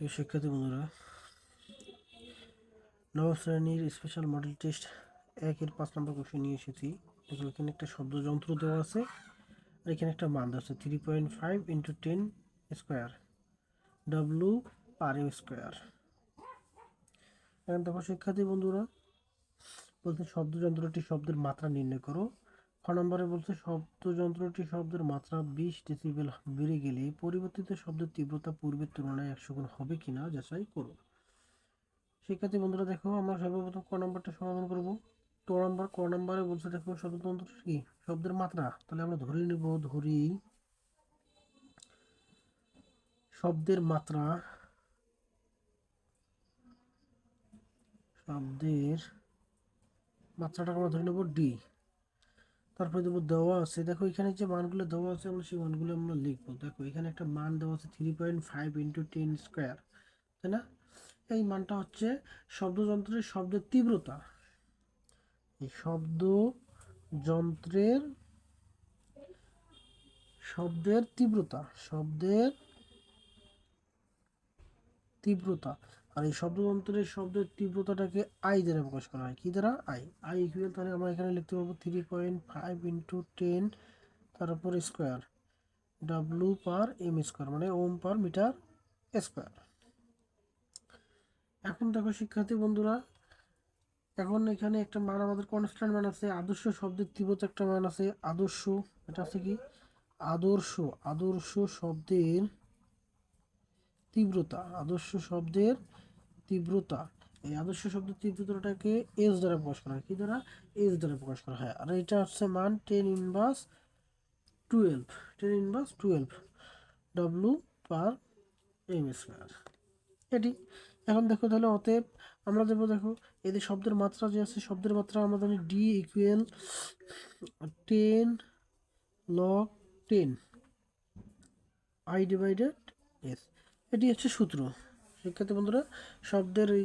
প্রিয় শিক্ষার্থী বন্ধুরা, নবম শ্রেণির স্পেশাল মডেল টেস্ট একের পাঁচ নম্বর কোশ্চেন নিয়ে এসেছি। দেখো এখানে একটা শব্দ যন্ত্র দেওয়া আছে আর এখানে একটা মান দেওয়া আছে three point five into ten square W R M square এখন দেখো শিক্ষার্থী বন্ধুরা, বলছে শব্দ যন্ত্রটি শব্দের মাত্রা নির্ণয় করো। খ নম্বরে বলছে শব্দ যন্ত্রটি শব্দের মাত্রা বিশ ডেসিবেল বেড়ে গেলে পরিবর্তিত শব্দের তীব্রতা পূর্বের তুলনায় একশো গুণ হবে কিনা যাচাই করো শিক্ষার্থী বন্ধুরা, দেখো, আমরা সর্বপ্রথম ক নম্বরটা সমাধান করব। ক নম্বর, ক নম্বরে বলছে, দেখো শব্দতন্ত্র কি? শব্দের মাত্রা। তাহলে আমরা ধরে নেব, ধরি। শব্দের মাত্রা, শব্দের মাত্রাটা আমরা ধরে নেব ডি। তারপরে দেবো দেওয়া আছে। দেখো এখানে যে মানগুলো দেওয়া আছে, আমরা সেই মানগুলো আমরা লিখব। দেখো এখানে একটা মান দেওয়া আছে three point five into ten square তাই না? এই মানটা হচ্ছে শব্দযন্ত্রের শব্দের তীব্রতা। এই শব্দ যন্ত্রের শব্দের তীব্রতা শব্দের তীব্রতা। আর এই শব্দযন্ত্রের শব্দের তীব্রতাটাকে আই দ্বারা প্রকাশ করা হয়। কি দ্বারা? আই আই ইকুয়াল তাহলে আমরা এখানে লিখতে পারব three point five into ten তারপর square W per M square মানে ওম পার মিটার স্কোয়ার এখন দেখো শিক্ষার্থী বন্ধুরা, এখন এখানে একটা মান, আমাদের কনস্ট্যান্ট মান আছে, আদর্শ শব্দের তীব্রতা একটা মান আছে, আদর্শ, এটা আছে কি? আদর্শ আদর্শ শব্দের তীব্রতা, আদর্শ শব্দের তীব্রতা। এই আদর্শ শব্দের তীব্রতাটাকে এস দ্বারা প্রকাশ করা হয়। কী দ্বারা? এস দ্বারা প্রকাশ করা হয়। আর এটা হচ্ছে মান ten inverse twelve ten inverse twelve W per M square এটি। এখন দেখো তাহলে অতএব আমরা দেবো দেখো এদের শব্দের মাত্রা যে আছে, শব্দের মাত্রা আমরা জানি D equal ten log ten I divided S এটি হচ্ছে সূত্র। শিক্ষার্থী বন্ধুরা, শব্দের এই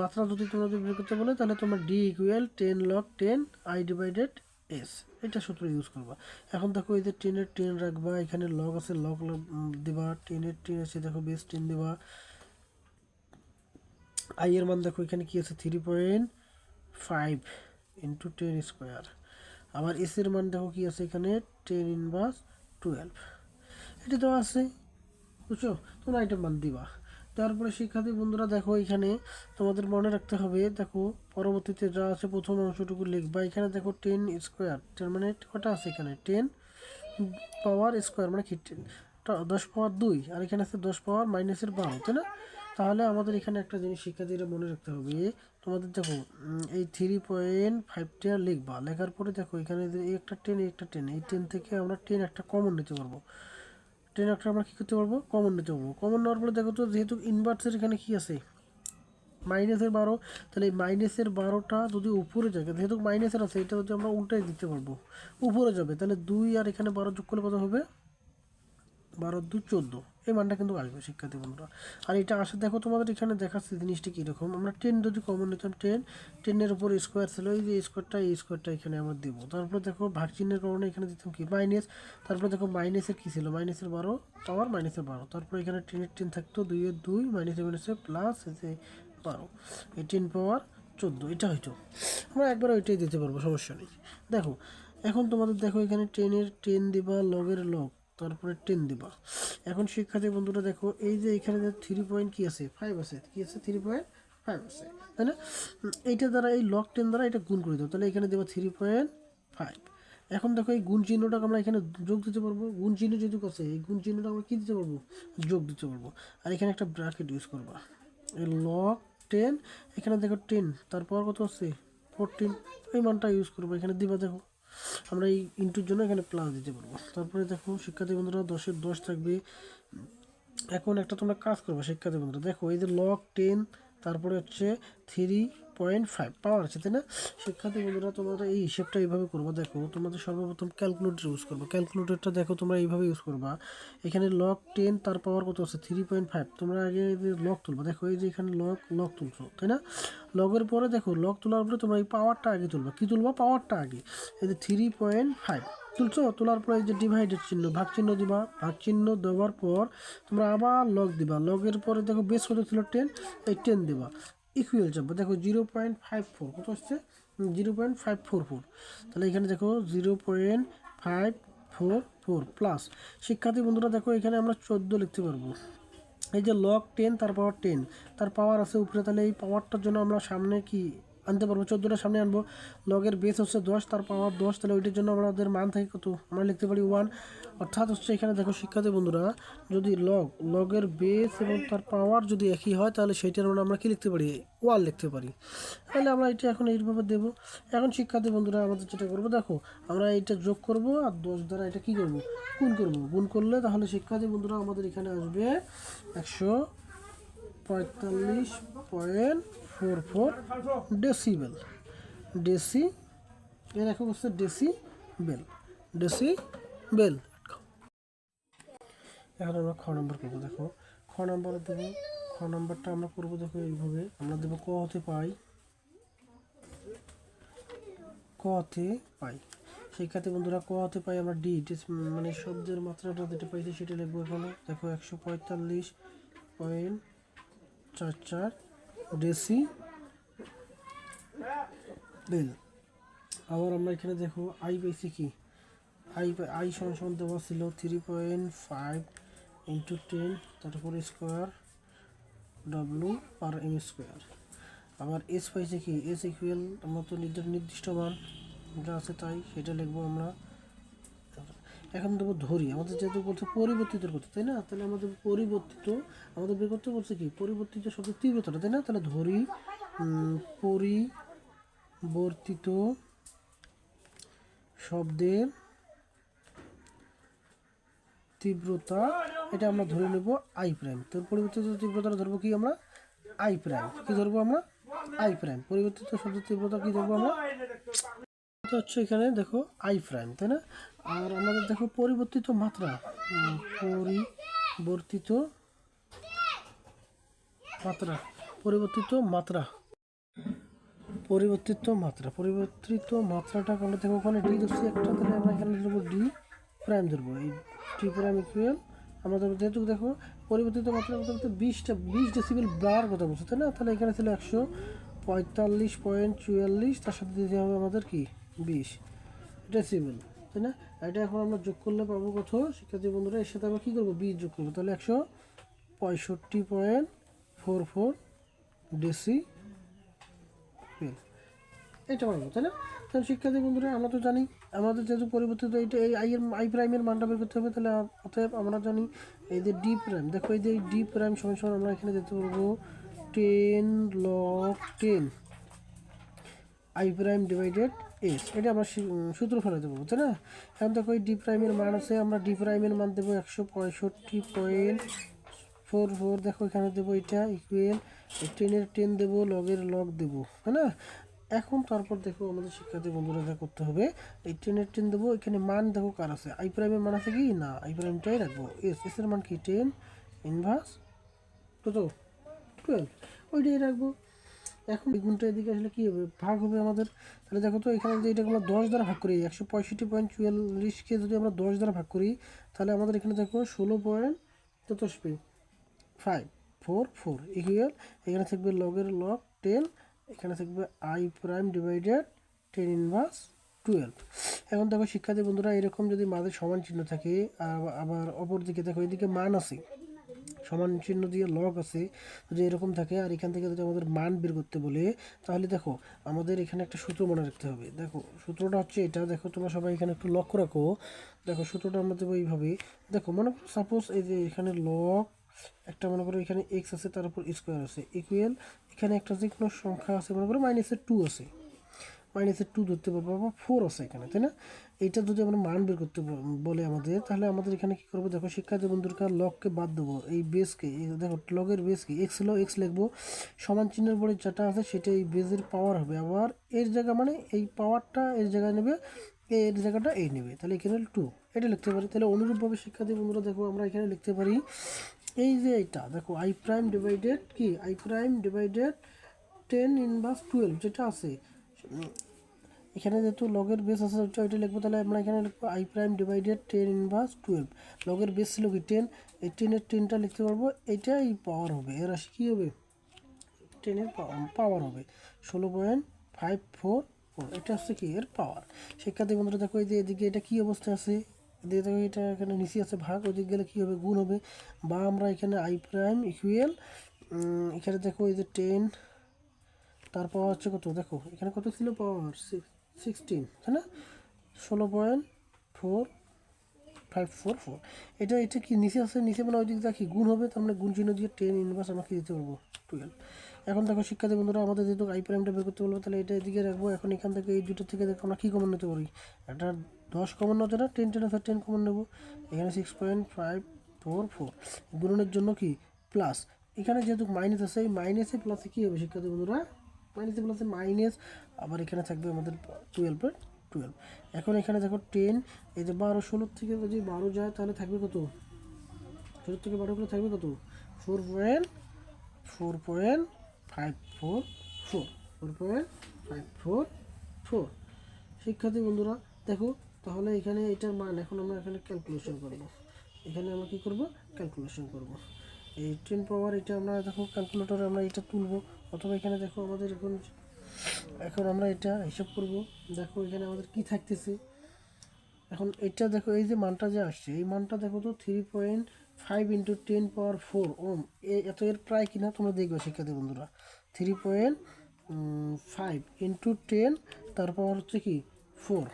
মাত্রা যদি তোমরা যদি বের করতে বলে, তাহলে তোমার D equal ten log ten I divided S এটা সূত্র ইউজ করবা। এখন দেখো এই যে টেনের টেন রাখবা, এখানে লক আছে লগ দেবা টেনের টেন আছে, দেখো বেস টেন দেবা। আই এর মান দেখো, এখানে কি আছে? Three point five into ten square আবার এস এর মান দেখো কি আছে এখানে? টেন ইনভার্স টুয়েলভ এটা তো আছে। বুঝছ? তোমরা এটা মান দিবা। তারপরে শিক্ষার্থী বন্ধুরা, দেখো এখানে তোমাদের মনে রাখতে হবে, দেখো পরবর্তীতে যা আছে প্রথম অংশটুকু লিখবা। এখানে দেখো টেন স্কোয়ার টেন মানে কটা আছে এখানে? টেন পাওয়ার স্কোয়ার মানে কি? দশ পাওয়ার দুই, আর এখানে আছে দশ পাওয়ার মাইনাসের বারো, তাই না? তাহলে আমাদের এখানে একটা জিনিস শিক্ষার্থীরা মনে রাখতে হবে, তোমাদের দেখো এই থ্রি পয়েন্ট ফাইভ ফাইভটা লিখবা। লেখার পরে দেখো এখানে একটা টেন একটা টেন এই টেন থেকে আমরা টেন একটা কমন নিতে পারব। টেন একটা আমরা কী করতে পারব? কমন নিতে পারব। কমন নেওয়ার পরে দেখো তো, যেহেতু ইনভার্সের এখানে কী আছে? মাইনাসের বারো, তাহলে এই মাইনাসের বারোটা যদি উপরে যায় যেহেতু মাইনাসের আছে, এটা যদি আমরা উল্টাই দিতে পারব, উপরে যাবে, তাহলে দুই আর এখানে বারো যোগ করলে কত হবে? বারো দু চোদ্দ। এই মানটা কিন্তু আসবে, শিক্ষার্থী বন্ধুরা। আর এটা আসে, দেখো তোমাদের এখানে দেখাচ্ছে জিনিসটা কীরকম। আমরা টেন যদি কমন নিতাম টেন টেনের উপর স্কোয়ার ছিল, এই যে স্কোয়ারটা এই স্কোয়ারটা এখানে আমরা দেবো। তারপরে দেখো ভাগ চিহ্নের কারণে এখানে দিতাম কি? মাইনাস তারপরে দেখো মাইনাসের কী ছিল? মাইনাসের বারো পাওয়ার মাইনাসের বারো। তারপরে এখানে টেনের টেন থাকতো দুইয়ের দুই মাইনাসে মাইনাসে প্লাস এসে বারো। এই টেন পাওয়ার চোদ্দ, এটা হয়তো আমরা একবার ওইটাই দিতে পারব, সমস্যা নেই। দেখো, এখন তোমাদের দেখো এখানে টেনের টেন দিবা লগের লগ। তারপরে টেন দিবা। এখন শিক্ষার্থী বন্ধুরা দেখো, এই যে এখানে যে থ্রি পয়েন্ট কি আছে? ফাইভ আছে। কি আছে? থ্রি পয়েন্ট ফাইভ আছে। তাই না? এইটা দ্বারা, এই লক টেন দ্বারা এটা গুণ করে দাও। তাহলে এখানে দেবো থ্রি পয়েন্ট ফাইভ এখন দেখো, এই গুণ চিহ্নটাকে আমরা এখানে যোগ দিতে পারব। গুণ চিহ্ন যদি আছে, এই গুণ চিহ্নটা আমরা কী দিতে পারব? যোগ দিতে পারব। আর এখানে একটা ব্র্যাকেট ইউজ করবা। এই লক টেন এখানে দেখো টেন তারপর কত আছে? ফোরটিন এই মানটা ইউজ করব। এখানে দিবা দেখো। আমরা এই ইন্টুর জন্য এখানে প্লাস দিতে পারব। তারপরে দেখো, শিক্ষার্থী বন্ধুরা দশের দশ থাকবে। এখন একটা তোমরা কাজ করবে শিক্ষার্থী বন্ধুরা। দেখো, এই যে লক টেন তারপরে হচ্ছে থ্রি পয়েন্ট ফাইভ পাওয়ার আছে, তাই না? শিক্ষার্থী বন্ধুরা, তোমরা এই হিসেবটা এইভাবে করব। দেখো, তোমাদের সর্বপ্রথম ক্যালকুলেটর ইউজ করব। ক্যালকুলেটরটা দেখো, তোমরা এইভাবে ইউজ করবা। এখানে লক টেন তার পাওয়ার কত আছে? থ্রি পয়েন্ট ফাইভ তোমরা আগে লক তুলবা। দেখো, এই যে এখানে লক লক তুলছো, তাই না? লগের পরে দেখো লক তোলার পরে তোমরা এই পাওয়ারটা আগে তুলবা। কী তুলবা? পাওয়ারটা আগে। এই যে থ্রি পয়েন্ট ফাইভ তুলছো? তোলার পরে এই যে ডিভাইডেড চিহ্ন, ভাগ চিহ্ন দিবা। ভাগ চিহ্ন দেওয়ার পর তোমরা আবার লগ দিবা। লগের পরে দেখো বেশ কত ছিল? টেন এই টেন দিবা। ইকুয়াল চাপবা দেখো জিরো পয়েন্ট ফাইভ ফোর কত হচ্ছে zero point five four four তাহলে এখানে দেখো zero point five four four plus শিক্ষার্থী বন্ধুরা, দেখো এখানে আমরা চোদ্দ লিখতে পারব। এই যে লক টেন তার পাওয়ার টেন তার পাওয়ার আছে উপরে, তাহলে এই পাওয়ারটার জন্য আমরা সামনে কি আনতে পারব। চোদ্দোটা সামনে আনব। লগের বেস হচ্ছে দশ, তার পাওয়ার দশ, তাহলে ওইটার জন্য আমাদের মান থাকে কত? আমরা লিখতে পারি ওয়ান অর্থাৎ হচ্ছে এখানে দেখো শিক্ষার্থী বন্ধুরা, যদি লগ লগের বেস এবং তার পাওয়ার যদি একই হয়, তাহলে সেইটার মানে আমরা কি লিখতে পারি? ওয়ান লিখতে পারি। তাহলে আমরা এটা এখন এইভাবে দেবো। এখন শিক্ষার্থী বন্ধুরা, আমাদের যেটা করব, দেখো, আমরা এটা যোগ করব আর দশ দ্বারা এটা কি করব? গুণ করব। গুণ করলে তাহলে শিক্ষার্থী বন্ধুরা আমাদের এখানে আসবে একশো পঁয়তাল্লিশ point four four decibel. Deci, এর এখন হচ্ছে ডেসি বেল ডেসি বেল এখন আমরা খ নম্বর করব, দেখো। খ নম্বর দেবো, খ নম্বরটা আমরা করব দেখো এইভাবে। আমরা দেবো ক হতে পাই। ক হতে পাই। শিক্ষার্থী বন্ধুরা ক হতে পাই আমরা ডি মানে শব্দের মাত্রাটা যেটা পাইছি সেটা লিখব এখানে। দেখো একশো পঁয়তাল্লিশ পয়েন্ট চার চার ডেসি বেল আবার আমরা এখানে দেখো আই পেয়েছি কি? আই আই সমান দেওয়া ছিল three point five into ten তারপরে square W per M square আবার এস পাইছে কি? এস ইকুয়াল আমরা তো নির্দিষ্ট মান যেটা আছে তাই সেটা লিখব আমরা। এখন দেবো ধরি, আমাদের যেহেতু বলছে পরিবর্তিত করতে, তাই না? তাহলে আমাদের পরিবর্তিত, আমাদের বের করতে বলছে কি? পরিবর্তিত শব্দের তীব্রতাটা, তাই না? তাহলে ধরি পরিবর্তিত শব্দের তীব্রতা, এটা আমরা ধরে নেব আই প্রাইম তো পরিবর্তিত তীব্রতাটা ধরবো কি আমরা? আই প্রাইম কি ধরবো আমরা? আই প্রাইম পরিবর্তিত শব্দের তীব্রতা কি ধরবো আমরা? হচ্ছে এখানে, দেখো আই প্রাইম তাই না? আর আমাদের দেখো পরিবর্তিত মাত্রা পরিবর্তিত মাত্রা পরিবর্তিত মাত্রা পরিবর্তিত মাত্রা, পরিবর্তিত মাত্রাটা আমরা দেখো ওখানে ডি ধরছি একটা, তাহলে আমরা এখানে ধরবো ডি প্রাইম ধরবো। এই ডি প্রাইম ইকুয়াল আমাদের যেহেতু দেখো পরিবর্তিত মাত্রা বলতে বিশটা, বিশ ডেসিবেল বার কথা বলছে, তাই না? তাহলে এখানে ছিল একশো পঁয়তাল্লিশ পয়েন্ট চুয়াল্লিশ, তার সাথে দিতে হবে আমাদের কি? বিশ ডেসিবেল তাই না? এটা এখন আমরা যোগ করলে পাবো কত? শিক্ষার্থী বন্ধুরা, এর সাথে আমরা কী করব? বিশ যোগ করব। তাহলে একশো পঁয়ষট্টি পয়েন্ট ফোর ফোর ডেসি এটা পারব, তাই না? তাহলে শিক্ষার্থী বন্ধুরা, আমরা তো জানি আমাদের যেহেতু পরিবর্তিত এইটা, এই আই এর আই প্রাইমের মানটা বের করতে হবে, তাহলে অতএব আমরা জানি এই যে ডি প্রাইম, দেখো এই যে এই ডি প্রাইম সমান সমান আমরা এখানে যেতে পারব ten log ten. I prime divided S এটা আমরা সূত্র ফেলে দেবো তাই না? এখন দেখো এই ডি প্রাইমের মান আছে, আমরা ডি প্রাইমের মান দেবো একশো পঁয়ষট্টি পয়েন্ট ফোর ফোর দেখো এখানে দেবো এটা ইকুয়েল টেনের টেন দেবো লগের লগ দেবো হ্যাঁ না? এখন তারপর দেখো আমাদের শিক্ষার্থী বন্ধুরা যা করতে হবে, এই টেনের টেন দেবো, এখানে মান দেখো কার আছে? আই প্রাইমের মান আছে কি? না আই প্রাইমটাই রাখব। এস এস এর মান কি? টেন ইনভার্স কত? টুয়েলভ ওইটাই রাখব। এখন এই গুণটা এদিকে আসলে কী হবে? ভাগ হবে আমাদের। তাহলে দেখো তো, এখানে যদি এটাকে আমরা দশ দ্বারা ভাগ করি, একশো পঁয়ষট্টি পয়েন্ট চুয়াল্লিশকে যদি আমরা দশ দ্বারা ভাগ করি, তাহলে আমাদের এখানে দেখো ষোলো পয়েন্ট তেতস্পি ফাইভ ফোর ফোর ইকুয়াল এখানে থাকবে লগের লগ টেন এখানে থাকবে I prime divided ten inverse twelve এখন দেখো শিক্ষার্থী বন্ধুরা, এরকম যদি মাঝে সমান চিহ্ন থাকে আব- আবার অপর দিকে দেখো, এদিকে মান আছে। সমান চিহ্ন দিয়ে লগ আছে, যদি এরকম থাকে আর এখান থেকে যদি আমাদের মান বের করতে বলে, তাহলে দেখো আমাদের এখানে একটা সূত্র মনে রাখতে হবে। দেখো, সূত্রটা হচ্ছে এটা, দেখো তোমরা সবাই এখানে একটু লক্ষ্য রাখো। দেখো সূত্রটা আমরা দেবো এইভাবে দেখো মনে করো সাপোজ এই যে এখানে লগ একটা মনে করো এখানে এক্স আছে, তার উপর স্কোয়ার আছে। ইকুয়াল এখানে একটা যে কোনো সংখ্যা আছে, মনে করো মাইনাসের টু আছে। মাইনাসের টু ধরতে পারব বা ফোর আছে এখানে, তাই না? এইটা যদি আমরা মান বের করতে বলে আমাদের, তাহলে আমাদের এখানে কী করব? দেখো, শিক্ষার্থী বন্ধুরকার লগকে বাদ দেবো, এই বেসকে দেখো লগের বেস কি? এক্স হলো এক্স লিখব, সমান চিহ্নের পরে যেটা আছে সেটা এই বেসের পাওয়ার হবে, আবার এর জায়গা মানে এই পাওয়ারটা এর জায়গায় নেবে এর জায়গাটা এই নেবে, তাহলে এখানে টু এটা লিখতে পারি, তাহলে অনুরূপভাবে শিক্ষার্থী বন্ধুরা, দেখো, আমরা এখানে লিখতে পারি, এই যে এটা দেখো আই প্রাইম ডিভাইডেড কি? I prime divided ten inverse twelve যেটা আছে এখানে যেহেতু লগের বেস আছে ওইটা লিখব তাহলে আমরা এখানে লিখব I prime divided ten inverse twelve লগের বেস ছিল কি টেন এই টেনের টেনটা লিখতে পারব এইটাই পাওয়ার হবে। এর রাশি কী হবে? টেনের পাওয়ার হবে। ষোলো পয়েন্ট ফাইভ ফোর ফোর এটা হচ্ছে কি? এর পাওয়ার শিক্ষার্থী বন্ধুরা, দেখো এই যে এদিকে এটা কী অবস্থা আছে? এদিকে দেখো এটা এখানে নিচে আছে ভাগ, ওদিকে গেলে কী হবে? গুণ হবে। বা আমরা এখানে আই প্রাইম ইকুয়েল এখানে দেখো এই যে টেন তার পাওয়ার হচ্ছে কত? দেখো, এখানে কত ছিল? পাওয়ার সিক্সটিন তাই না? ষোলো point four five four four এটা এটা কি নিচে আছে? নিচে মানে ওই দিক দেখি গুণ হবে, তার মানে গুণ চিহ্ন দিয়ে টেন ইনভার্স আমাকে দিতে পারব টুয়েলভ এখন দেখো শিক্ষার্থী বন্ধুরা, আমাদের যেহেতু আই প্রাইমটা বের করতে বলব, তাহলে এটা এদিকে রাখব। এখন এখান থেকে এই দুটো থেকে দেখো আমরা কী কমন নিতে পারি? একটা দশ কমন নিতে না? টেন টেন আছে টেন কমন নেব। এখানে six point five four four গুণনের জন্য কি? প্লাস এখানে যেহেতু মাইনাস আছে, এই মাইনাসে প্লাসে কী হবে শিক্ষার্থী বন্ধুরা? মাইনাসে প্লাসে মাইনাস আবার এখানে থাকবে আমাদের টুয়েলভের টুয়েলভ এখন এখানে দেখো টেন এই যে বারো ষোলোর থেকে যদি বারো যায় তাহলে থাকবে কত? ষোলোর থেকে বারো করে থাকবে কত? Four point four point five four four four point five four four শিক্ষার্থী বন্ধুরা, দেখো, তাহলে এখানে এটার মান এখন আমরা এখানে ক্যালকুলেশন করব। এখানে আমরা কী করব? ক্যালকুলেশন করব। এই টেন পাওয়ার এটা আমরা দেখো ক্যালকুলেটরে আমরা এটা তুলবো। অথবা এখানে দেখো আমাদের এখন এখন আমরা এটা হিসাব করব। দেখো এখানে আমাদের কি থাকতেছে। এখন এটা দেখো, এই যে মানটা যে আসছে, এই মানটা দেখো তো three point five into ten power four ohm এত এর প্রায় কিনা তোমরা দেখবে শিক্ষার্থী বন্ধুরা। Three point five into ten তার পাওয়ার হচ্ছে কি? Four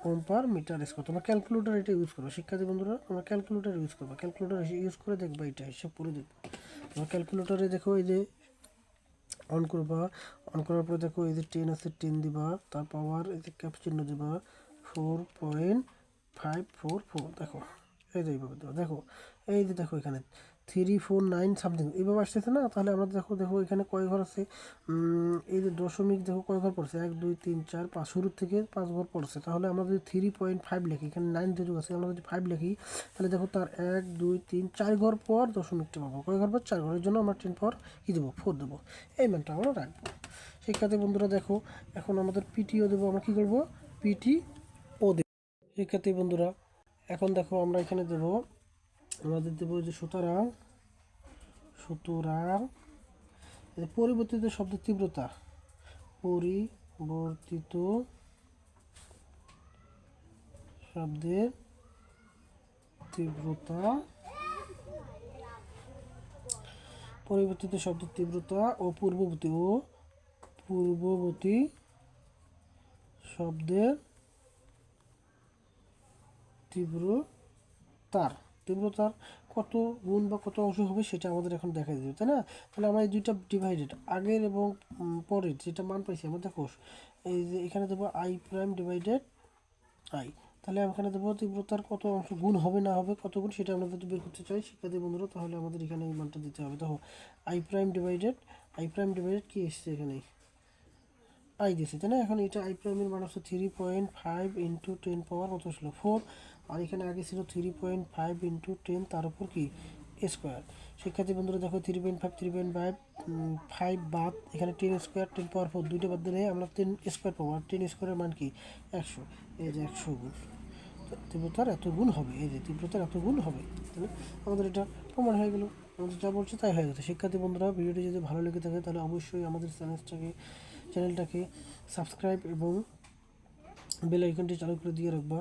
ohm per metre square তোমরা ক্যালকুলেটার এটা ইউজ করো। শিক্ষার্থী বন্ধুরা, তোমরা ক্যালকুলেটার ইউজ করবে। ক্যালকুলেটার ইউজ করে দেখবা, এটা হিসাব করে দেখবে। তোমরা ক্যালকুলেটারে দেখো এই যে অন করবা অন করার পরে দেখো এই যে টেন আছে টেন দিবা তার পাওয়ার এই যে ক্যাপ চিহ্ন দিবা four point five four four দেখো এই যে এইভাবে দেবো দেখো এই যে দেখো এখানে থ্রি ফোর নাইন সামথিং এইভাবে আসতেছে না? তাহলে আমরা দেখো দেখো এখানে কয় ঘর আছে? এই যে দশমিক দেখো কয় ঘর পড়ছে? এক, দুই, তিন, চার, পাঁচ। শুরুর থেকে পাঁচ ঘর পড়ছে। তাহলে আমরা যদি থ্রি পয়েন্ট ফাইভ লিখি, এখানে নাইন যেহেতু আছে, আমরা যদি ফাইভ লিখি, তাহলে দেখো তার এক, দুই, তিন, চার ঘর পর দশমিকটা পাবো। কয় ঘর পর? চার ঘরের জন্য আমরা টেন পর কী দেবো? ফোর দেবো। এই মানটা আমরা রাখব। শিক্ষার্থী বন্ধুরা, দেখো, এখন আমাদের পিটিও দেবো। আমরা কী করব? পিটি ও দেবো। শিক্ষার্থী বন্ধুরা, এখন দেখো আমরা এখানে দেবো আমাদের দেবো যে সুতরাং সুতরাং পরিবর্তিত শব্দের তীব্রতা, পরিবর্তিত শব্দের তীব্রতা, পরিবর্তিত শব্দের তীব্রতা ও পূর্ববর্তী ও পূর্ববর্তী শব্দের তীব্রতার তীব্রতার কত গুণ বা কত অংশ হবে সেটা আমাদের এখন দেখা যাবে তাই না? তাহলে আমরা এই দুইটা ডিভাইডেড আগের এবং পরের যেটা মান পাইছি, আমরা দেখো, এই যে এখানে দেবো আই প্রাইম ডিভাইডেড আই তাহলে এখানে দেবো তীব্রতার কত অংশ গুণ হবে না হবে, কত গুণ সেটা আমরা যদি বের করতে চাই শিক্ষার্থী বন্ধুরা, তাহলে আমাদের এখানে এই মানটা দিতে হবে। দেখো I prime divided I prime divided কী এসছে এখানে? আই দিয়েছে, তাই না? এখন এটা আই প্রাইমের মান হচ্ছে three point five into ten power কত ছিল ফোর আর এখানে আগে ছিল three point five into ten তার উপর কি? স্কোয়ার শিক্ষার্থী বন্ধুরা, দেখো three point five three point five five বাদ, এখানে ten square ten power four দুইটা বাদ দিলে আমরা টেন স্কোয়ার পাবো। আর টেন স্কোয়ারের মান কি? একশো। এই যে একশো গুণ। তীব্রতার এত গুণ হবে। এই যে তীব্রতার এত গুণ হবে, তাহলে আমাদের এটা প্রমাণ হয়ে গেল। আমাদের যা বলছে তাই হয়ে গেছে। শিক্ষার্থী বন্ধুরা, ভিডিওটি যদি ভালো লেগে থাকে, তাহলে অবশ্যই আমাদের চ্যানেলটাকে চ্যানেলটাকে সাবস্ক্রাইব এবং বেল আইকনটি চালু করে দিয়ে রাখবা।